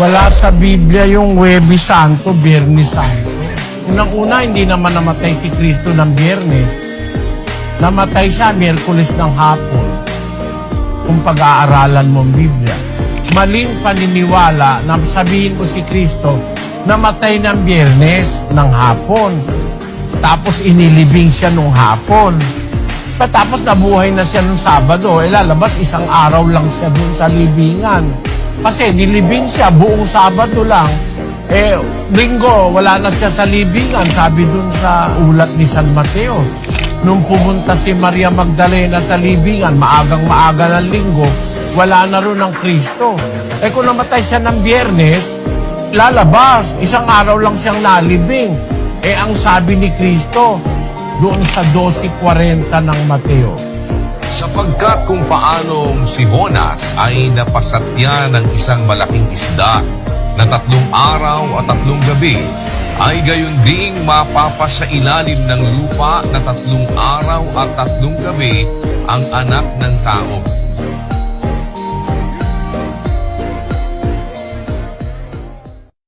Wala sa Biblia yung Huwebes Santo, Biyernes Santo. Unang-una, hindi naman namatay si Kristo ng Biyernes. Namatay siya Miyerkules ng hapon. Kung pag-aaralan mo ang Biblia. Maling paniniwala na sabihin mo si Kristo, namatay ng Biyernes ng hapon. Tapos inilibing siya nung hapon. Tapos nabuhay na siya nung Sabado. Eh lalabas isang araw lang siya dun sa libingan. Kasi nilibing siya buong Sabado lang. Eh, linggo, wala na siya sa libingan. Sabi dun sa ulat ni San Mateo. Nung pumunta si Maria Magdalena sa libingan, maagang maaga ng linggo, wala na ron ang Kristo. Eh kung namatay siya ng biyernes, lalabas. Isang araw lang siyang nalibing. Eh ang sabi ni Kristo, doon sa 12.40 ng Mateo. Sapagkat kung paanong si Honas ay napasatya ng isang malaking isda na tatlong araw at tatlong gabi, ay gayon ding mapapasa ilalim ng lupa na tatlong araw at tatlong gabi ang anak ng tao.